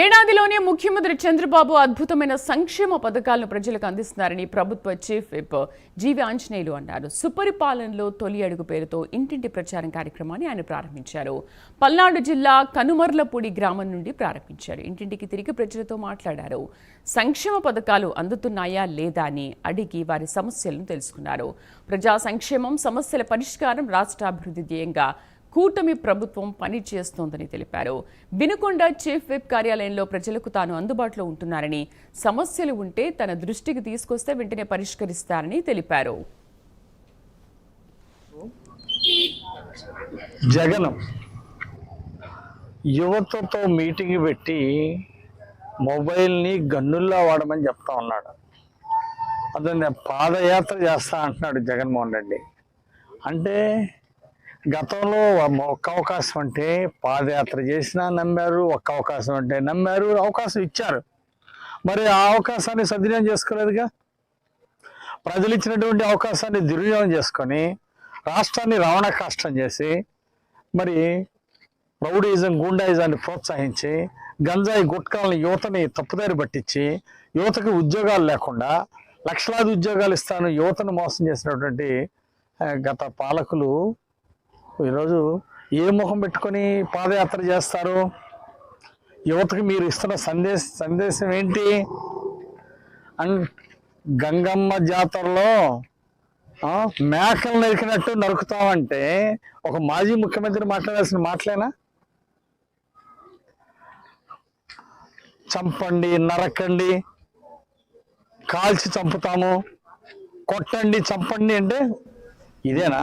ఏడాదిలోనే ముఖ్యమంత్రి చంద్రబాబు అద్భుతమైన సంక్షేమ పథకాలను ప్రజలకు అందిస్తున్నారని ప్రభుత్వ చీఫ్ విప్ జీవి ఆంజనేయులు అన్నారు. సుపరిపాలనలో తొలి అడుగు పేరుతో ఇంటింటి ప్రచారం కార్యక్రమాన్ని ఆయన ప్రారంభించారు. పల్నాడు జిల్లా కనుమర్లపూడి గ్రామం నుండి ప్రారంభించారు. ఇంటింటికి తిరిగి ప్రజలతో మాట్లాడారు. సంక్షేమ పథకాలు అందుతున్నాయా లేదా అని అడిగి వారి సమస్యలను తెలుసుకున్నారు. ప్రజా సంక్షేమం సమస్యల పరిష్కారం రాష్ట్ర అభివృద్ధి ధ్యేయంగా కూటమి ప్రభుత్వం పనిచేస్తోందని తెలిపారు. వినుకొండ చీఫ్ విప్ కార్యాలయంలో ప్రజలకు తాను అందుబాటులో ఉంటున్నారని సమస్యలు ఉంటే తన దృష్టికి తీసుకొస్తే వెంటనే పరిష్కరిస్తారని తెలిపారు. జగన్ యువతతో మీటింగ్ పెట్టి మొబైల్ని గన్నుల్లా వాడమని చెప్తా ఉన్నాడు. అతను పాదయాత్ర చేస్తా అంటున్నాడు జగన్మోహన్ రెడ్డి. అంటే గతంలో ఒక్క అవకాశం అంటే పాదయాత్ర చేసినా నమ్మారు ఒక్క అవకాశం అంటే నమ్మారు అవకాశం ఇచ్చారు. మరి ఆ అవకాశాన్ని సద్వినియోగం చేసుకోలేదుగా? ప్రజలు ఇచ్చినటువంటి అవకాశాన్ని దుర్వినియోగం చేసుకొని రాష్ట్రాన్ని రవాణా కష్టం చేసి మరి రౌడీజం గుండాయిజాన్ని ప్రోత్సహించి గంజాయి గుట్కాలని యువతని తప్పుదారి పట్టించి యువతకు ఉద్యోగాలు లేకుండా లక్షలాది ఉద్యోగాలు ఇస్తాను యువతను మోసం చేసినటువంటి గత పాలకులు ఈరోజు ఏ ముఖం పెట్టుకొని పాదయాత్ర చేస్తారు యువతకి మీరు ఇస్తున్న సందేశ సందేశం ఏంటి? అండ్ గంగమ్మ జాతరలో మేకలు నరికినట్టు నరుకుతామంటే ఒక మాజీ ముఖ్యమంత్రి మాట్లాడాల్సిన మాటలేనా? చంపండి నరకండి కాల్చి చంపుతాము కొట్టండి చంపండి అంటే ఇదేనా?